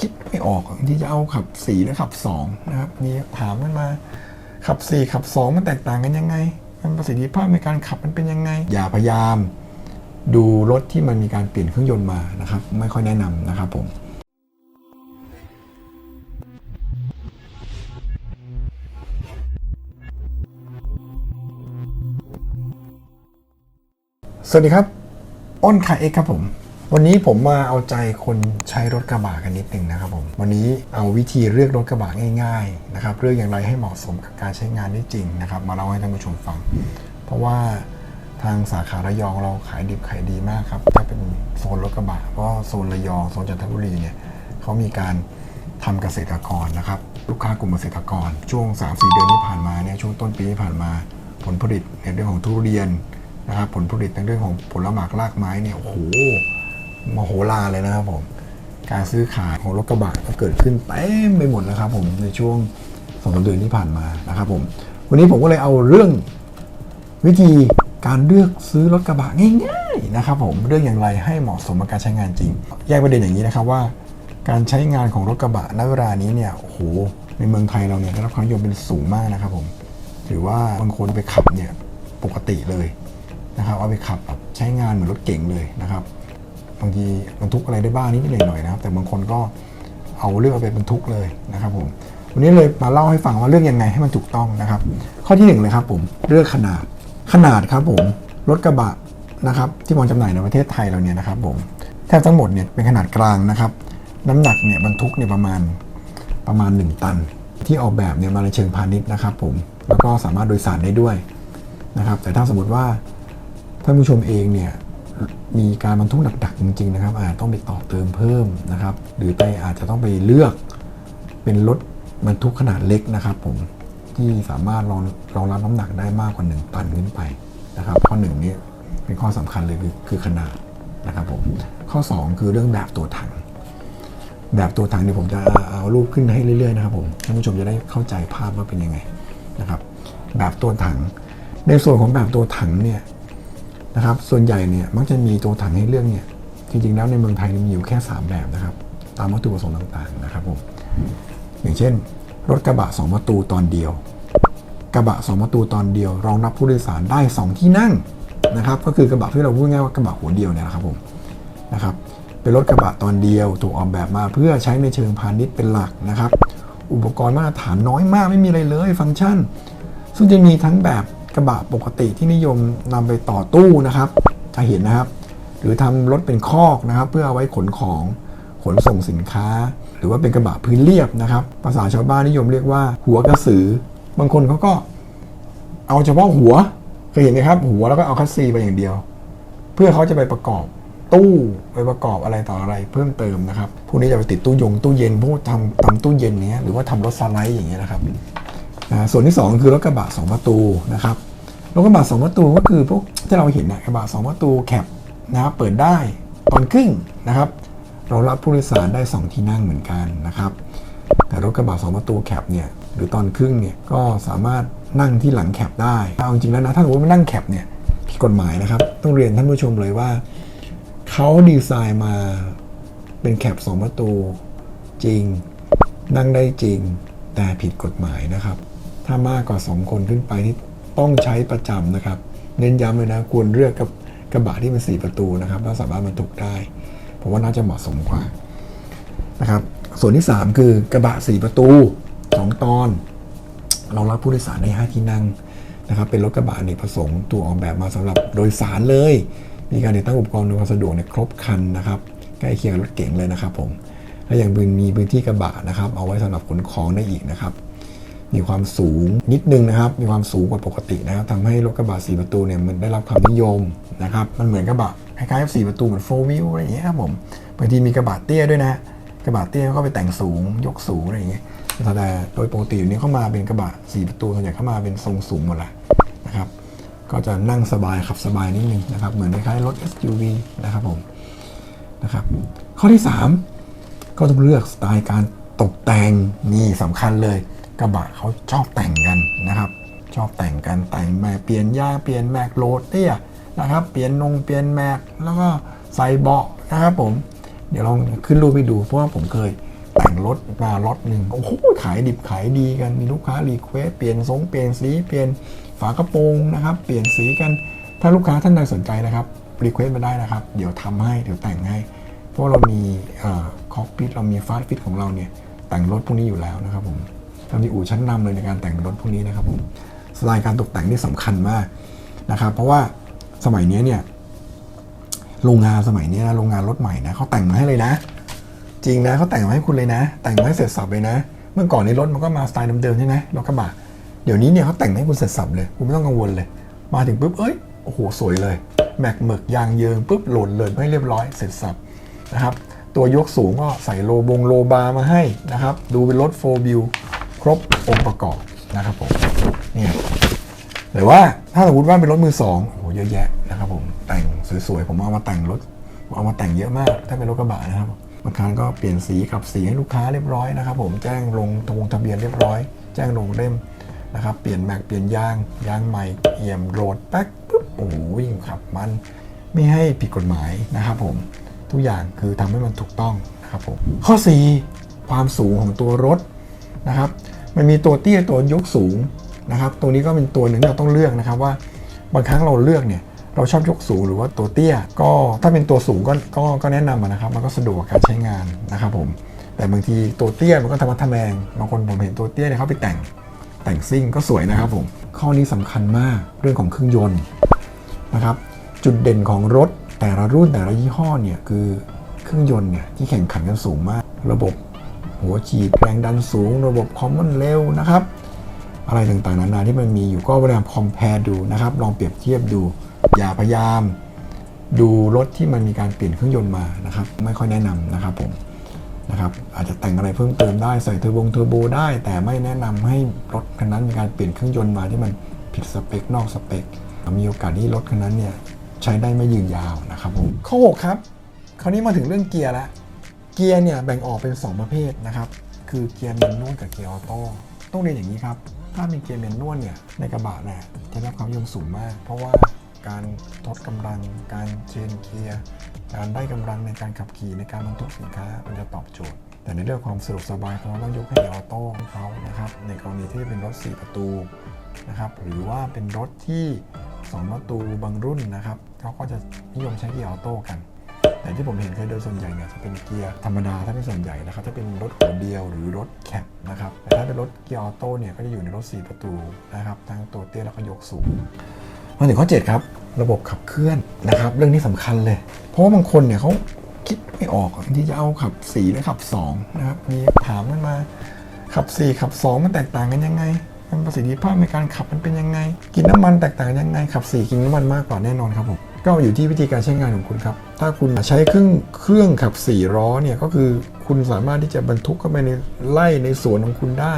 คิดไม่ออกที่จะเอาขับ4หรือขับ2นะครับมีถามกันมาขับ 4 ขับ 2 มันแตกต่างกันยังไง มันประสิทธิภาพในการขับมันเป็นยังไง อย่าพยายาม ดูรถที่มันมีการเปลี่ยนเครื่องยนต์มานะครับ ไม่ค่อยแนะนำนะครับผมสวัสดีครับ อ้นคาเอกครับผม วันนี้ผมมาเอาใจคนใช้รถกระบะกันนิดหนึ่งนะครับผมวันนี้เอาวิธีเลือกรถกระบะง่ายๆนะครับเลือกอย่างไรให้เหมาะสมกับการใช้งานได้จริงนะครับ มาเล่าให้ท่านผู้ชมฟัง เพราะว่าทางสาขาระยองเราขายดิบขายดีมากครับถ้าเป็นโซนรถกระบะเพราะโซนระยองโซนจันทบุรีเนี่ยเขามีการทำเกษตรกรนะครับลูกค้ากลุ่มเกษตรกร ช่วง 3-4 เดือนที่ผ่านมาเนี่ยช่วงต้นปีที่ผ่านมาผลผลิตในเรื่องของทุเรียนนะครับผลผลิตในเรื่องของผลหมากรากไม้เนี่ยโอ้โห มโหฬารเลยนะครับผม การซื้อขายของรถกระบะก็เกิดขึ้นเต็มไปหมดนะครับผมในช่วงสองสามเดือนที่ผ่านมานะครับผม วันนี้ผมก็เลยเอาเรื่องวิธีการเลือกซื้อรถกระบะง่ายๆนะครับผมเรื่องอย่างไรให้เหมาะสมกับการใช้งานจริง แยกประเด็นอย่างนี้นะครับว่า การใช้งานของรถกระบะณเวลานี้เนี่ยโอ้โหในเมืองไทยเราเนี่ยได้รับความนิยมเป็นสูงมากนะครับผมถือว่าบางคนไปขับเนี่ยปกติเลยนะครับเอาไปขับใช้งานเหมือนรถเก่งเลยนะครับ บางทีบรรทุกอะไรได้บ้างนิดหน่อยนะครับ แต่บางคนก็เอาเรื่องเอาไปบรรทุกเลยนะครับผมวันนี้เลยมาเล่าให้ฟังว่าเรื่องยังไงให้มันถูกต้องนะครับ ข้อที่หนึ่งเลยครับผมเรื่องขนาดขนาดครับผมรถกระบะนะครับที่วางจำหน่ายในประเทศไทยเราเนี่ยนะครับผมแทบทั้งหมดเนี่ยเป็นขนาดกลางนะครับ น้ำหนักเนี่ยบรรทุกเนี่ยประมาณประมาณ 1 ตัน ที่ออกแบบเนี่ยมาในเชิงพาณิชย์นะครับผมแล้วก็สามารถโดยสารได้ด้วยนะครับ แต่ถ้าสมมติว่าท่านผู้ชมเองเนี่ย มีการบรรทุกหนักๆจริง ๆ นะครับ อาจต้องไปต่อเติมเพิ่มนะครับ หรือไปอาจจะต้องไปเลือกเป็นรถบรรทุกขนาดเล็กนะครับ ผมที่สามารถรองรองรับน้ำหนักได้มากกว่า 1 ตันขึ้นไปนะครับ ข้อหนึ่งนี้เป็นข้อสำคัญเลยคือคือขนาดนะครับผมข้อ 2 คือเรื่องแบบตัวถัง แบบตัวถังเดี๋ยผมจะเอารูปขึ้นให้เรื่อยๆนะครับผมท่านผู้ชมจะได้เข้าใจภาพว่าเป็นยังไงนะครับ แบบตัวถังในส่วนของแบบตัวถังเนี่ย นะครับ ส่วนใหญ่เนี่ยมักจะมีตัวถังให้เลือกเนี่ย จริงๆแล้วในเมืองไทยมีอยู่แค่ 3 แบบนะครับ ตามวัตถุประสงค์ต่างๆนะครับผม อย่างเช่น รถกระบะ 2 ประตูตอนเดียว กระบะ 2 ประตูตอนเดียว รองรับผู้โดยสารได้ 2 ที่นั่งนะครับ ก็คือกระบะที่เราพูดง่ายว่ากระบะหัวเดียวเนี่ยนะครับผม นะครับ เป็นรถกระบะตอนเดียว ถูกออกแบบมาเพื่อใช้ในเชิงพาณิชย์เป็นหลักนะครับ อุปกรณ์มาตรฐานน้อยมากไม่มีอะไรเลย ฟังก์ชัน ซึ่งจะมีทั้งแบบ ระบะปกติที่นิยมนำไปต่อตู้นะครับจะเห็นนะครับ หรือทำรถเป็นคอกนะครับ เพื่อเอาไว้ขนของขนส่งสินค้า หรือว่าเป็นกระบะพื้นเรียบนะครับ ภาษาชาวบ้านนิยมเรียกว่า หัวกระสือ บางคนเขาก็เอาเฉพาะหัวเคยเห็นไหมครับ หัวแล้วก็เอาคัสซีไปอย่างเดียว เพื่อเขาจะไปประกอบตู้ไปประกอบอะไรต่ออะไรเพิ่มเติมนะครับ พวกนี้จะไปติดตู้ยงตู้เย็นพวกทำทำตู้เย็นเนี้ยหรือว่าทำรถสไลด์อย่างเงี้ยนะครับ นะส่วนที่ 2 คือรถกระบะ 2 ประตูนะครับรถกระบะ 2 ประตูก็คือพวกที่เราเห็นนะกระบะ 2 ประตูแคปนะครับเปิดได้ตอนครึ่งนะครับ เรารับผู้โดยสารได้ 2 ที่นั่งเหมือนกันนะครับ แต่รถกระบะ 2 ประตูแคปเนี่ยหรือตอนครึ่งเนี่ยก็สามารถนั่งที่หลังแคปได้เอาจริงๆแล้วนะถ้าสมมติว่านั่งแคปเนี่ยผิดกฎหมายนะครับ ต้องเรียนท่านผู้ชมเลยว่าเขาดีไซน์มาเป็นแคปสองประตูจริง นั่งได้จริงแต่ผิดกฎหมายนะครับ ถ้ามากกว่า 2 คนขึ้นไปที่ต้องใช้ประจำนะครับ เน้นย้ำเลยนะควรเลือกกับกระบะที่เป็น4ประตูนะครับแล้วสามารถบรรทุกได้ผมว่าน่าจะเหมาะสมกว่านะครับ ส่วนที่ 3 คือกระบะ 4 ประตู 2 ตอนรองรับผู้โดยสารได้5ที่นั่งนะครับ เป็นรถกระบะอเนกประสงค์ตัวออกแบบมาสำหรับโดยสารเลย มีการติดตั้งอุปกรณ์อำนวยความสะดวกเนี่ยครบครันนะครับใกล้เคียงรถเก๋งเลยนะครับผมและยังมีพื้นที่กระบะนะครับ เอาไว้สำหรับขนของได้อีกนะครับ มีความสูงนิดนึงนะครับ มีความสูงกว่าปกตินะครับทำให้รถกระบะ4ประตูเนี่ยมันได้รับความนิยมนะครับ มันเหมือนกระบะคล้ายๆ4ประตูเหมือนโฟวิวอะไรอย่างเงี้ยครับผมบางทีมีกระบะเตี้ยด้วยนะกระบะเตี้ยก็ไปแต่งสูงยกสูงอะไรอย่างเงี้ยแต่โดยปกติอยู่นี้เข้ามาเป็นกระบะ4ประตูส่วนใหญ่เข้ามาเป็นทรงสูงหมดแหละนะครับ ก็จะนั่งสบายขับสบายนิดนึงนะครับ เหมือนคล้ายๆรถ SUV นะครับผมนะครับ ข้อที่ 3 ก็ต้องเลือกสไตล์การตกแต่งนี่สำคัญเลย กระบะเขาชอบแต่งกันนะครับ ชอบแต่งกันแต่งแม็กเปลี่ยนยางเปลี่ยนแม็กโหลดเตี้ยนะครับ เปลี่ยนนงเปลี่ยนแม็กแล้วก็ใส่เบาะนะครับผม เดี๋ยวลองขึ้นรูปไปดูเพราะว่าผมเคยแต่งรถมาล็อตหนึ่งโอ้โหขายดิบขายดีกันมีลูกค้ารีเควสเปลี่ยนทรงเปลี่ยนสีเปลี่ยนฝากระโปรงนะครับ เปลี่ยนสีกันถ้าลูกค้าท่านใดสนใจนะครับรีเควสมาได้นะครับ เดี๋ยวทำให้เดี๋ยวแต่งให้ เพราะเรามีคอกพิทเรามีฟาสต์ฟิตของเราเนี่ยแต่งรถพวกนี้อยู่แล้วนะครับผม เรามีอู่ชั้นนำเลยในการแต่งรถพวกนี้นะครับผมสไตล์การตกแต่งนี่สำคัญมากนะครับ เพราะว่าสมัยนี้เนี่ยโรงงานสมัยนี้นะโรงงานรถใหม่นะเขาแต่งมาให้เลยนะ จริงนะเขาแต่งมาให้คุณเลยนะ แต่งมาให้เสร็จสับเลยนะ เมื่อก่อนในรถมันก็มาสไตล์เดิมๆใช่ไหมรถกระบะเดี๋ยวนี้เนี่ยเขาแต่งให้คุณเสร็จสับเลยคุณไม่ต้องกังวลเลย มาถึงปุ๊บเอ้ยโอ้โหสวยเลยแม็กเมือกยางเยิงปุ๊บโหลดเลยให้เรียบร้อยเสร็จสับนะครับตัวยกสูงก็ใส่โลบงโลบาร์มาให้นะครับ ดูเป็นรถโฟวิว ครบองค์ประกอบนะครับผมเนี่ยหรือว่าถ้าสมมติว่าเป็นรถมือสองโอ้โหเยอะแยะนะครับผมแต่งสวยๆ ผมเอามาแต่งรถเอามาแต่งเยอะมาก ถ้าเป็นรถกระบะนะครับบางครั้งก็เปลี่ยนสีขับสีให้ลูกค้าเรียบร้อยนะครับผมแจ้งลงทงทะเบียนเรียบร้อย แจ้งลงเล่มนะครับเปลี่ยนแม็กเปลี่ยนยางยางใหม่เอี่ยมโรดแป๊กปุ๊บโอ้โหวิ่งขับมันไม่ให้ผิดกฎหมายนะครับผมทุกอย่างคือทำให้มันถูกต้องนะครับผมข้อ 4 ความสูงของตัวรถ นะครับ มันมีตัวเตี้ยตัวยกสูงนะครับ ตัวนี้ก็เป็นตัวหนึ่งที่เราต้องเลือกนะครับว่าบางครั้งเราเลือกเนี่ยเราชอบยกสูงหรือว่าตัวเตี้ย ก็ถ้าเป็นตัวสูงก็ก็ก็แนะนำนะครับ มันก็สะดวกการใช้งานนะครับผมแต่บางทีตัวเตี้ยมันก็ทำมัดทแมงบางคนผมเห็นตัวเตี้ยเนี่ยเขาไปแต่งแต่งซิ่งก็สวยนะครับผมข้อนี้สำคัญมากเรื่องของเครื่องยนต์นะครับ จุดเด่นของรถแต่ละรุ่นแต่ละยี่ห้อเนี่ยคือเครื่องยนต์เนี่ยที่แข่งขันกันสูงมาก ระบบ หัวฉีดแรงดันสูง ระบบคอมมอนเร็วนะครับ อะไรต่างๆนานาที่มันมีอยู่ก็พยายามคอมเพลดูนะครับ ลองเปรียบเทียบดู อย่าพยายามดูรถที่มันมีการเปลี่ยนเครื่องยนต์มานะครับ ไม่ค่อยแนะนำนะครับผมนะครับอาจจะแต่งอะไรเพิ่มเติมได้ใส่เทอร์โบเทอร์โบได้ แต่ไม่แนะนำให้รถคันนั้นมีการเปลี่ยนเครื่องยนต์มาที่มันผิดสเปคนอกสเปค มีโอกาสที่รถคันนั้นเนี่ยใช้ได้ไม่ยืนยาวนะครับผมข้อ6ครับ คราวนี้มาถึงเรื่องเกียร์และ เกียร์เนี่ยแบ่งออกเป็น 2 ประเภทนะครับคือเกียร์แมนนวลกับเกียร์ออโต้ต้องเรียนอย่างนี้ครับ ถ้าเป็นเกียร์แมนนวลเนี่ยในกระบะเนี่ยจะได้รับความนิยมสูงมาก เพราะว่าการทดกำลัง การเชนเกียร์การได้กำลังในการขับขี่ในการบรรทุกสินค้ามันจะตอบโจทย์แต่ในเรื่องความสะดวกสบายเขาต้องยกให้เกียร์ออโต้ของเขานะครับในกรณีที่เป็นรถ 4 ประตูนะครับหรือว่าเป็นรถที่ 2 ประตูบางรุ่นนะครับเขาก็จะนิยมใช้เกียร์ออโต้กัน แต่ที่ผมเห็นเคยโดยส่วนใหญ่เนี่ยจะเป็นเกียร์ธรรมดาถ้าเป็นส่วนใหญ่นะครับถ้าเป็นรถหัวเดียวหรือรถแคปนะครับแต่ถ้าเป็นรถเกียร์ออโต้เนี่ยก็จะอยู่ในรถ 4 ประตูนะครับทั้งตัวเตี้ยแล้วก็ยกสูงมาถึงข้อ 7 ครับ ระบบขับเคลื่อนนะครับ เรื่องนี้สำคัญเลย เพราะว่าบางคนเนี่ยเขาคิดไม่ออกที่จะเอาขับ4หรือขับ2นะครับมีถามกันมาขับ 4 ขับ 2 มันแตกต่างกันยังไงมันประสิทธิภาพในการขับมันเป็นยังไง กินน้ำมันแตกต่างกันยังไง ขับ 4 กินน้ำมันมากกว่าแน่นอนครับผม ก็อยู่ที่วิธีการใช้งานของคุณครับ ถ้าคุณใช้เครื่องเครื่องขับ4ล้อเนี่ยก็คือคุณสามารถที่จะบรรทุกเข้าไปในไล่ในสวนของคุณได้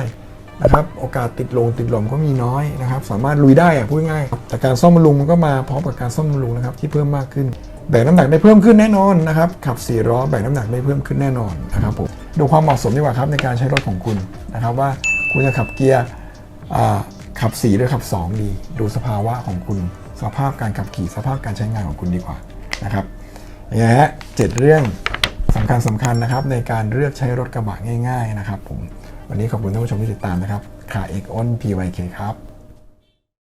นะครับโอกาสติดลงติดหลมก็มีน้อยนะครับ สามารถลุยได้อะพูดง่ายแต่การซ่อมบำรุงมันก็มาพร้อมกับการซ่อมบำรุงนะครับที่เพิ่มมากขึ้น แบกน้ำหนักได้เพิ่มขึ้นแน่นอนนะครับขับ4ล้อแบกน้ำหนักได้เพิ่มขึ้นแน่นอนนะครับผมดูความเหมาะสมดีกว่าครับในการใช้รถของคุณนะครับว่าคุณจะขับเกียร์ขับ4หรือขับ 2 ดี ดูสภาวะของคุณสภาพการขับขี่สภาพการใช้งานของคุณดีกว่านะครับ อย่างนี้ฮะเจ็ดเรื่องสำคัญสำคัญนะครับ ในการเลือกใช้รถกระบะง่าย ๆ นะครับผม วันนี้ขอบคุณท่านผู้ชมที่ติดตามนะครับขาเอกอ้น PYK ครับ